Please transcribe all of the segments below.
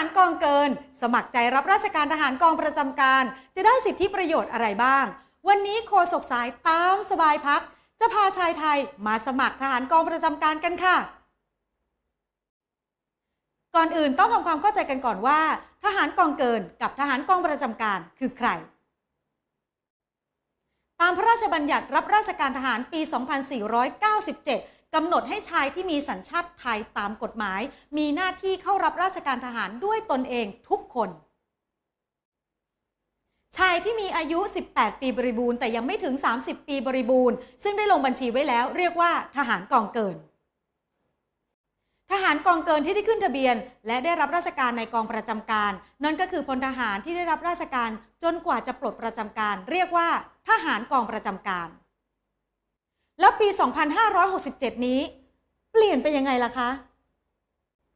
ารกองเกิน สมัครใจรับราชการทหารกองประจำการ จะได้สิทธิประโยชน์อะไรบ้าง วันนี้โคศกสายตามสบายพัก จะพาชายไทยมาสมัครทหารกองประจำการกันค่ะ ก่อนอื่นต้องทำความเข้าใจกันก่อนว่า ทหารกองเกินกับทหารกองประจำการคือใคร ตามพระราชบัญญัติรับราชการทหารปี 2497 กำหนดให้ชายที่มีสัญชาติไทยตามกฎหมาย มีหน้าที่เข้ารับราชการทหารด้วยตนเองทุกคน ชายที่มีอายุ 18 ปีบริบูรณ์แต่ยังไม่ถึง 30 ปีบริบูรณ์ ซึ่งได้ลงบัญชีไว้แล้ว เรียกว่าทหารกองเกิน ทหารกองเกินที่ได้ขึ้นทะเบียน และได้รับราชการในกองประจำการ นั่นก็คือพลทหารที่ได้รับราชการจนกว่าจะปลดประจำการ เรียกว่า ทหารกองประจำการ แล้วปี 2567 นี้ เปลี่ยนไปยังไงล่ะคะ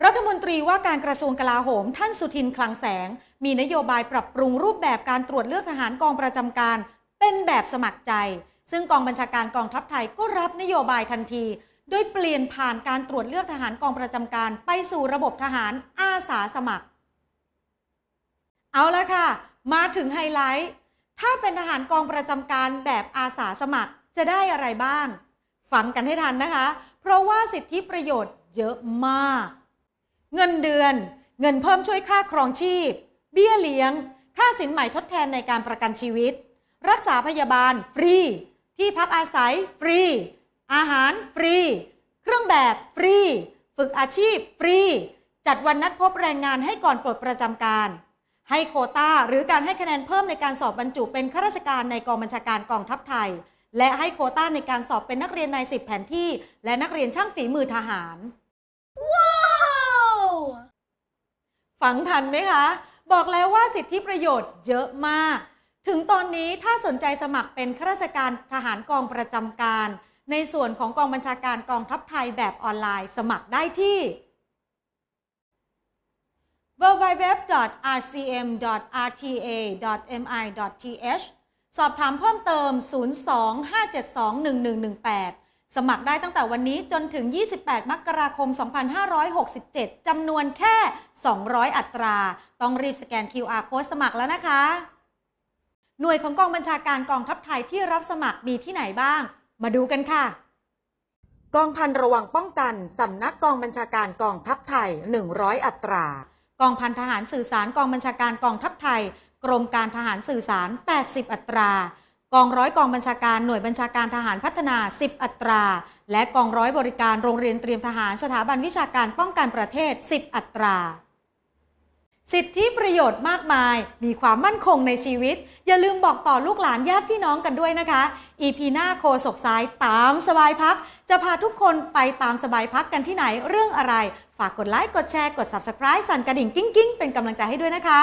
รัฐมนตรีว่าการกระทรวงกลาโหม ท่านสุทินคลังแสง มีนโยบายปรับปรุงรูปแบบการตรวจเลือกทหารกองประจำการ เป็นแบบสมัครใจ ซึ่งกองบัญชาการกองทัพไทยก็รับนโยบายทันที โดยเปลี่ยนผ่านการตรวจเลือกทหารกองประจำการ ไปสู่ระบบทหารอาสาสมัคร เอาละค่ะ มาถึงไฮไลท์ ถ้าเป็นทหารกองประจำการแบบอาสาสมัคร จะได้อะไรบ้าง ฟังกันให้ทันนะคะ เพราะว่าสิทธิประโยชน์เยอะมาก เงินเดือน เงินเพิ่มช่วยค่าครองชีพ เบี้ยเลี้ยง ค่าสินใหม่ทดแทนในการประกันชีวิต รักษาพยาบาลฟรี ที่พักอาศัยฟรี อาหารฟรี เครื่องแบบฟรี ฝึกอาชีพฟรี จัดวันนัดพบแรงงานให้ก่อนปลดประจำการให้โคต้าหรือการให้คะแนนเพิ่มในการสอบบรรจุเป็นข้าราชการในกองบัญชาการกองทัพไทย และให้โควต้าในการสอบเป็นนักเรียนนายสิบแผนที่ และนักเรียนช่างฝีมือทหารฟังทันไหมคะ บอกแล้วว่าสิทธิประโยชน์เยอะมาก ถึงตอนนี้ถ้าสนใจสมัครเป็นข้าราชการทหารกองประจำการ ในส่วนของกองบัญชาการกองทัพไทยแบบออนไลน์ สมัครได้ที่ www.rcm.rta.mi.th สอบถามเพิ่มเติม 025721118 สมัครได้ตั้งแต่วันนี้จนถึง 28 มกราคม 2567 จำนวนแค่ 200 อัตรา ต้องรีบสแกน QR code สมัครแล้วนะคะ หน่วยของกองบัญชาการกองทัพไทยที่รับสมัครมีที่ไหนบ้าง มาดูกันค่ะกองพันระวังป้องกัน สำนักกองบัญชาการกองทัพไทย 100 อัตรา กองพันทหารสื่อสารกองบัญชาการกองทัพไทย กรมการทหารสื่อสาร 80 อัตรา กองร้อยกองบัญชาการหน่วยบัญชาการทหารพัฒนา 10 อัตรา และกองร้อยบริการโรงเรียนเตรียมทหารสถาบันวิชาการป้องกันประเทศ 10 อัตรา สิทธิประโยชน์มากมาย มีความมั่นคงในชีวิต อย่าลืมบอกต่อลูกหลานญาติพี่น้องกันด้วยนะคะ อีพีหน้าโคศกซ้ายตามสบายพัก จะพาทุกคนไปตามสบายพักกันที่ไหนเรื่องอะไร ฝากกดไลค์กดแชร์กด Subscribe สั่นกระดิ่งกิ้งกิ้งเป็นกำลังใจให้ด้วยนะคะ